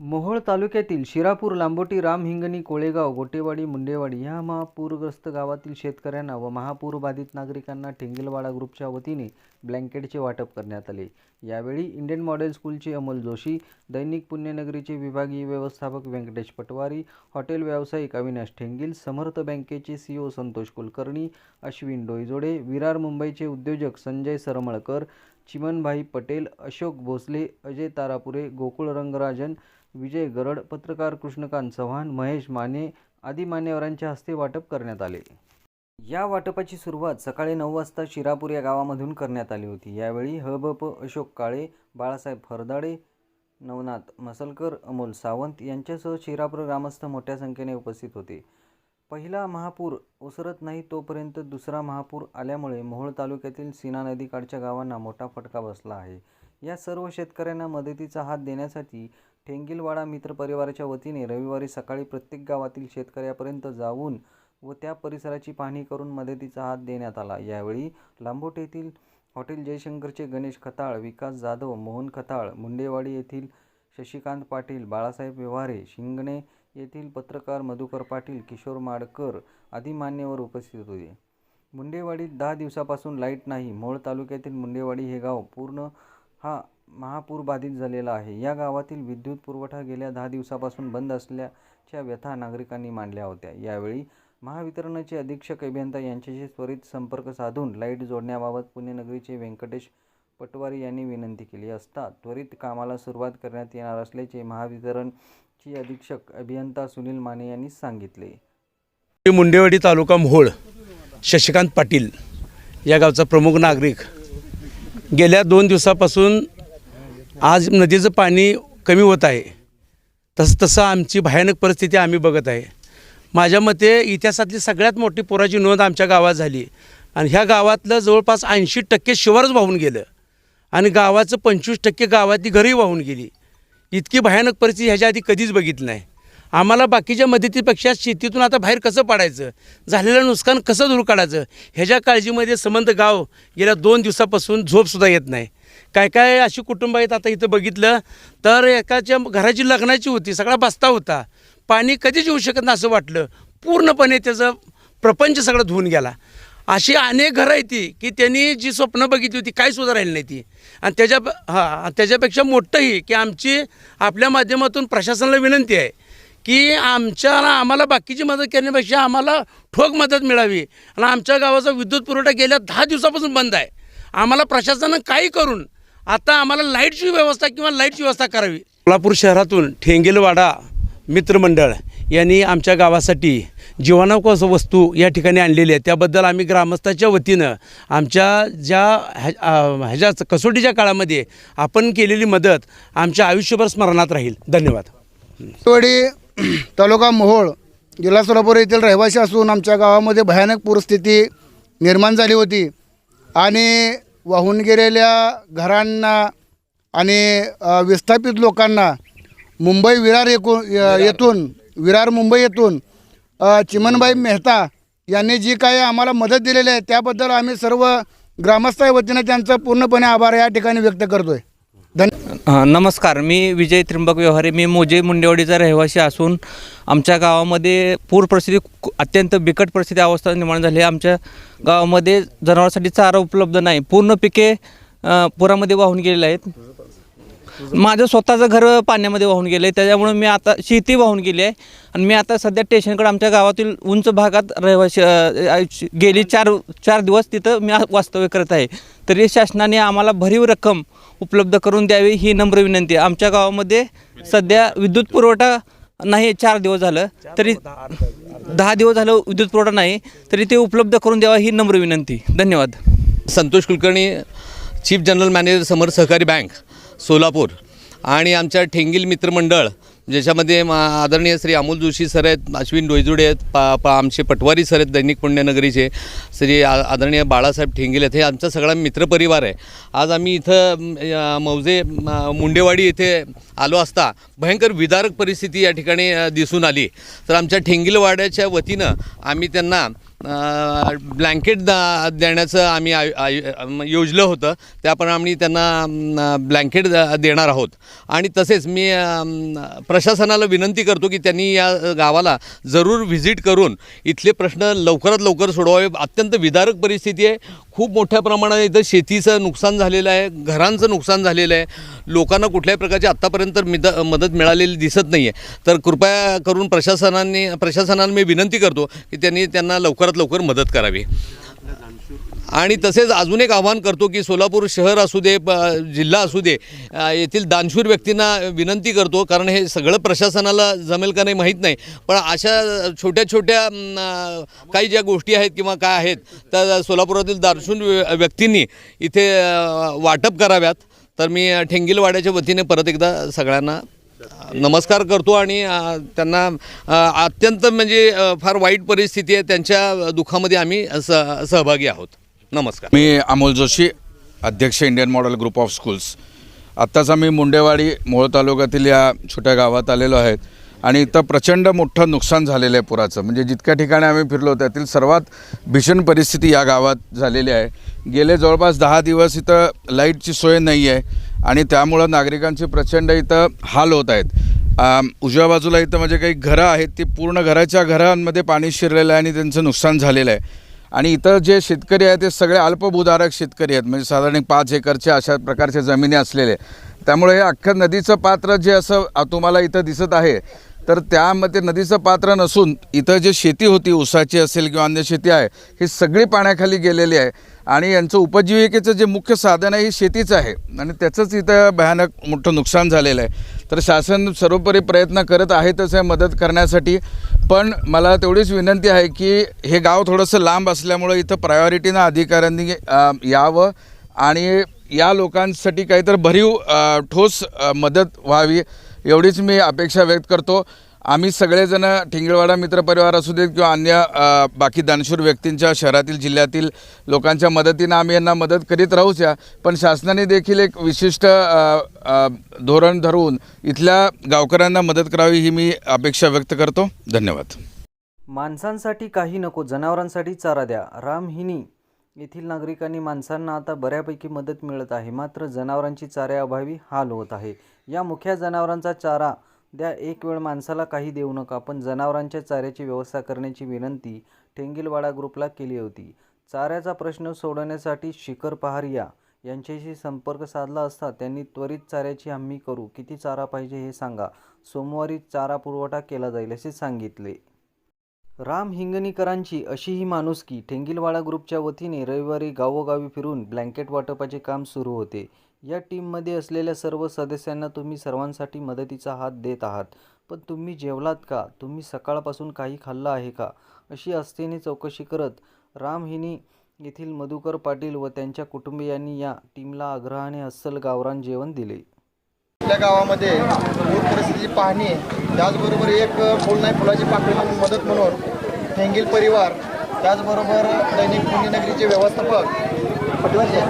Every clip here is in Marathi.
मोहोळ तालुक्यातील शिरापूर लांबोटी रामहिंगणी कोळेगाव गोटेवाडी मुंडेवाडी ह्या महापूरग्रस्त गावातील शेतकऱ्यांना व महापूरबाधित नागरिकांना ठेंगेलवाडा ग्रुपच्या वतीने ब्लँकेटचे वाटप करण्यात आले. यावेळी इंडियन मॉडेल स्कूलचे अमोल जोशी दैनिक पुण्यनगरीचे विभागीय व्यवस्थापक व्यंकटेश पटवारी हॉटेल व्यावसायिक अविनाश ठेंगील समर्थ बँकेचे सीओ संतोष कुलकर्णी अश्विन डोईजोडे विरार मुंबईचे उद्योजक संजय सरमळकर चिमनभाई पटेल अशोक भोसले अजय तारापुरे गोकुळ रंगराजन विजय गरड पत्रकार कृष्णकांत चव्हाण महेश माने आदी मान्यवरांच्या हस्ते वाटप करण्यात आले. या वाटपाची सुरुवात सकाळी नऊ वाजता शिरापूर या गावामधून करण्यात आली होती. यावेळी हबप अशोक काळे बाळासाहेब फरदाडे नवनाथ मसलकर अमोल सावंत यांच्यासह शिरापूर ग्रामस्थ मोठ्या संख्येने उपस्थित होते. पहिला महापूर ओसरत नाही तोपर्यंत दुसरा महापूर आल्यामुळे मोहोळ तालुक्यातील सीना नदीकाठच्या गावांना मोठा फटका बसला आहे. या सर्व शेतकऱ्यांना मदतीचा हात देण्यासाठी ठेंगिलवाडा मित्र परिवाराच्या वतीने रविवारी सकाळी प्रत्येक गावातील शेतकऱ्यापर्यंत जाऊन व त्या परिसराची पाहणी करून मदतीचा हात देण्यात आला. यावेळी लांबोट येथील हॉटेल जयशंकरचे गणेश खताळ विकास जाधव मोहन खताळ मुंडेवाडी येथील शशिकांत पाटील बाळासाहेब व्यवहारे शिंगणे येथील पत्रकार मधुकर पाटील किशोर माडकर आदी मान्यवर उपस्थित होते. मुंडेवाडीत दहा दिवसापासून लाइट नाही. मोळ तालुक्यातील मुंडेवाडी हे गाव पूर्ण हा महापूर बाधित झालेला आहे. या गावातील विद्युत पुरवठा गेल्या दहा दिवसापासून बंद असल्याच्या व्यथा नागरिकांनी मांडल्या होत्या. यावेळी महावितरणाचे अधीक्षक अभियंता यांच्याशी त्वरित संपर्क साधून लाइट जोडण्याबाबत पुणेनगरीचे व्यंकटेश पटवारी यांनी विनंती केली असता त्वरित कामाला सुरुवात करण्यात येणार असल्याचे महावितरणचे अधीक्षक अभियंता सुनील माने यांनी सांगितले. मुंडेवाडी तालुका मोहोळ शशिकांत पाटील या गावचा प्रमुख नागरिक गेल्या दोन दिवसापासून आज नदीचं पाणी कमी होत आहे. तसं तसं आमची भयानक परिस्थिती आम्ही बघत आहे. माझ्या मते इतिहासातली सगळ्यात मोठी पुराची नोंद आमच्या गावात झाली. आणि ह्या गावातलं जवळपास ऐंशी टक्के शिवारच वाहून गेलं. आणि गावाचं पंचवीस टक्के गावातली घरही वाहून गेली. इतकी भयानक परिस्थिती ह्याच्या आधी कधीच बघितली नाही. आम्हाला बाकीच्या मदतीपेक्षा शेतीतून आता बाहेर कसं पडायचं? झालेलं नुकसान कसं दूर काढायचं? ह्याच्या काळजीमध्ये संबंध गाव गेल्या दोन दिवसापासून झोपसुद्धा येत नाही. काय काय अशी कुटुंब आहेत आता इथं बघितलं तर एकाच्या घराची लग्नाची होती सगळा बस्ता होता. पाणी कधीच येऊ शकत नाही असं वाटलं. पूर्णपणे त्याचं प्रपंच सगळं धुवून गेला. अशी अनेक घरं आहेत ती की त्यांनी जी स्वप्न बघितली होती काही सुद्धा राहिली नाही ती. आणि त्याच्या हां त्याच्यापेक्षा मोठंही की आमची आपल्या माध्यमातून प्रशासनाला विनंती आहे की आमच्या आम्हाला बाकीची मदत करण्यापेक्षा आम्हाला ठोक मदत मिळावी. आणि आमच्या गावाचा विद्युत पुरवठा गेल्या दहा दिवसापासून बंद आहे. आम्हाला प्रशासनानं काही करून आता आम्हाला लाईटची व्यवस्था किंवा लाईटची व्यवस्था करावी. कोल्हापूर शहरातून ठेंगेलवाडा मित्रमंडळ यांनी आमच्या गावासाठी जीवनावकाश वस्तू या ठिकाणी आणलेली आहे. त्याबद्दल आम्ही ग्रामस्थाच्या वतीनं आमच्या ज्या ह्या ह्याच्या कसोटीच्या काळामध्ये आपण केलेली मदत आमच्या आयुष्यभर स्मरणात राहील. धन्यवाद. थोडी तालुका मोहोळ जिल्हा सोलापूर येथील रहिवासी असून आमच्या गावामध्ये भयानक पूरस्थिती निर्माण झाली होती. आणि वाहून गेलेल्या घरांना आणि विस्थापित लोकांना मुंबई विरार एकूण येथून विरार मुंबई येथून चिमनबाई मेहता यांनी जी काही आम्हाला मदत दिलेली आहे त्याबद्दल आम्ही सर्व ग्रामस्थ वतीनं त्यांचं पूर्णपणे आभार या ठिकाणी व्यक्त करतो आहे नमस्कार मी विजय त्रिंबक व्यवहारे. मी मोजे मुंडेवाडीचा रहिवासी असून आमच्या गावामध्ये पूर परिस्थिती अत्यंत बिकट परिस्थिती अवस्था निर्माण झाली आहे. आमच्या गावामध्ये जनावरांसाठी चारा उपलब्ध नाही. पूर्ण पिके पुरामध्ये वाहून गेलेले आहेत. माझं स्वतःचं घर पाण्यामध्ये वाहून गेलं आहे त्याच्यामुळे मी आता शेती वाहून गेली आहे. आणि मी आता सध्या स्टेशनकडे आमच्या गावातील उंच भागात रहिवासी गेली चार चार दिवस तिथं मी वास्तव्य करत आहे. तरी शासनाने आम्हाला भरीव रक्कम उपलब्ध करून द्यावी ही नम्र विनंती आहे. आमच्या गावामध्ये सध्या विद्युत पुरवठा नाही चार दिवस झालं. तरी दहा दिवस झालं विद्युत पुरवठा नाही तरी ते उपलब्ध करून द्यावा ही नम्र विनंती. धन्यवाद. Santosh Kulkarni chief general manager Samar सहकारी बँक सोलापूर. आणि आमच्या ठेंगील मित्रमंडळ म्हणजे ज्याच्यामध्ये मा आदरणीय श्री अमोल जोशी सर आहेत अश्विन डोईजुडे आहेत पा पा आमचे पटवारी सर आहेत दैनिक पुण्यनगरीचे श्री आ आदरणीय बाळासाहेब ठेंगेल आहेत. हे आमचा सगळा मित्रपरिवार आहे. आज आम्ही इथं मौजे मुंडेवाडी इथे आलो असता भयंकर विदारक परिस्थिती या ठिकाणी दिसून आली. तर आमच्या ठेंगिलवाड्याच्या वतीनं आम्ही त्यांना ब्लँकेट दा देण्याचं आम्ही आय आय योजलं होतं. त्याप्रमाणे त्यांना ब्लँकेट द- देणार आहोत. आणि तसेच मी प्रशासनाला विनंती करतो की त्यांनी या गावाला जरूर व्हिजिट करून इथले प्रश्न लवकरात लवकर सोडवावे. अत्यंत विदारक परिस्थिती आहे. खूप मोठ्या प्रमाणात इथं शेतीचं नुकसान झालेलं आहे घरांचं नुकसान झालेलं आहे. लोकांना कुठल्याही प्रकारची आत्तापर्यंत मिद मदत मिळालेली दिसत नाही आहे तर कृपया करून प्रशासनाने प्रशासनाला मी विनंती करतो की त्यांनी त्यांना लवकरात लवकर मदत करावी. आणि तसेच अजून एक आवाहन करतो की सोलापूर शहर असू दे प- जिल्हा असू दे येथील दानशूर व्यक्तींना विनंती करतो कारण हे सगळं प्रशासनाला जमेल का नाही माहीत नाही. पण अशा छोट्या छोट्या काही ज्या गोष्टी आहेत किंवा काय आहेत त्या सोलापुरातील दानशूर व्य- व्यक्तींनी इथे वाटप कराव्यात. तर मी ठेंगिलवाड्याच्या वतीने परत एकदा सगळ्यांना नमस्कार करतो आणि त्यांना अत्यंत म्हणजे फार वाईट परिस्थिती आहे. त्यांच्या दुःखामध्ये आम्ही स सहभागी आहोत. नमस्कार. मी अमोल जोशी अध्यक्ष Indian model group of schools आत्ताच आम्ही मुंडेवाडी मोहोळ तालुक्यातील या छोट्या गावात आलेलो आहेत आणि इथं प्रचंड मोठं नुकसान झालेलं आहे पुराचं. म्हणजे जितक्या ठिकाणी आम्ही फिरलो त्यातील सर्वात भीषण परिस्थिती या गावात झालेली आहे. गेले जवळपास दहा दिवस इथं लाईटची सोय नाही आहे आणि त्यामुळं नागरिकांचे प्रचंड इथं हाल होत आहेत. उजव्या बाजूला इथं म्हणजे काही घरं आहेत ती पूर्ण घराच्या घरांमध्ये पाणी शिरलेलं आहे आणि त्यांचं नुकसान झालेलं आहे. आणि इतर जे शेतकरी आहेत ते सगळे अल्पभूधारक शेतकरी आहेत. म्हणजे साधारण पाच एकरच्या अशा प्रकारच्या जमिनी असलेले. त्यामुळे हे अख्खं नदीचं पात्र जे असं तुम्हाला इथं दिसत आहे तर त्यामध्ये नदीचं पात्र नसून इथं जे शेती होती ऊसाची असेल किंवा अन्य शेती आहे ही सगळी पाण्याखाली गेलेली आहे. आणि यांचं उपजीविकेचं जे मुख्य साधन आहे हे शेतीच आहे. आणि त्याचंच इथं भयानक मोठं नुकसान झालेलं आहे. तर शासन सर्वोपरी प्रयत्न करत आहेतच तसं मदत करण्यासाठी. पण मला तेवढीच विनंती आहे की हे गाव थोडंसं लांब असल्यामुळं इथं प्रायोरिटीनं अधिकाऱ्यांनी यावं. आणि या लोकांसाठी काहीतरी भरीव ठोस मदत व्हावी. एवढीच मी अपेक्षा व्यक्त करतो. आम्ही सगळेजण ठिंगळवाडा मित्रपरिवार असू देत किंवा अन्य बाकी दानशूर व्यक्तींच्या शहरातील जिल्ह्यातील लोकांच्या मदतीनं आम्ही यांना मदत करीत राहूच या. पण शासनाने देखील एक विशिष्ट धोरण धरून इथल्या गावकऱ्यांना मदत करावी ही मी अपेक्षा व्यक्त करतो. धन्यवाद. माणसांसाठी काही नको जनावरांसाठी चारा द्या. रामहिनी येथील नागरिकांनी माणसांना आता बऱ्यापैकी मदत मिळत आहे. मात्र जनावरांची चाऱ्याअभावी हाल होत आहे. या मुख्या जनावरांचा चारा द्या. एक वेळ माणसाला काही देऊ नका पण जनावरांच्या चाऱ्याची व्यवस्था करण्याची विनंती ठेंगिलवाडा ग्रुपला केली होती. चाऱ्याचा प्रश्न सोडवण्यासाठी शिखर पहारिया यांच्याशी संपर्क साधला असता त्यांनी त्वरित चाऱ्याची हमी करू. किती चारा पाहिजे हे सांगा. सोमवारी चारा पुरवठा केला जाईल असे सांगितले. राम हिंगणीकरांची अशी ही माणुसकी ठेंगिलवाडा ग्रुपच्या वतीने रविवारी गावोगावी फिरून ब्लँकेट वाटपाचे काम सुरू होते. या टीममध्ये असलेल्या सर्व सदस्यांना तुम्ही सर्वांसाठी मदतीचा हात देत आहात. पण तुम्ही जेवलात का? तुम्ही सकाळपासून काही खाल्लं आहे का? अशी आस्थेने चौकशी करत रामहिनी येथील मधुकर पाटील व त्यांच्या कुटुंबियांनी या टीमला आग्रहाने अस्सल गावरान जेवण दिले. आपल्या गावामध्ये पूर परिस्थितीची पाहणी त्याचबरोबर एक फुल नाही फुलाची पाकळी म्हणून मदत म्हणून ठेंगील परिवार त्याचबरोबर दैनिक पुण्यनगरीचे व्यवस्थापक पटवारी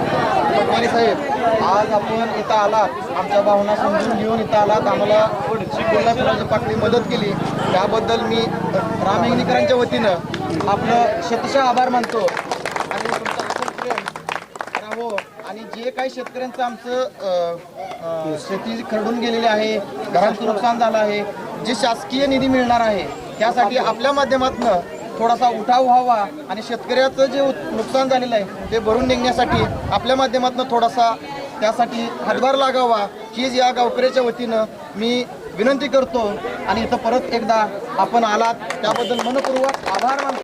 पटवारी साहेब आज आपण इथं आलात. आमच्या भावना समजून घेऊन इथं आलात. आम्हाला फुल फुलाची पाकळी मदत केली. त्याबद्दल मी राम वतीनं आपलं शतशः आभार मानतो. आणि तुमचा राहो. आणि जे काही शेतकऱ्यांचं आमचं शेती खरडून गेलेली आहे घरांचं नुकसान झालं आहे जे शासकीय निधी मिळणार आहे त्यासाठी आपल्या माध्यमातून थोडासा उठाव व्हावा आणि शेतकऱ्याचं जे नुकसान झालेलं आहे ते भरून निघण्यासाठी आपल्या माध्यमातून थोडासा त्यासाठी हातभार लागावा. हीच या गावकऱ्याच्या वतीनं मी विनंती करतो. आणि इथं परत एकदा आपण आलात त्याबद्दल मनपूर्वक आभार मानतो.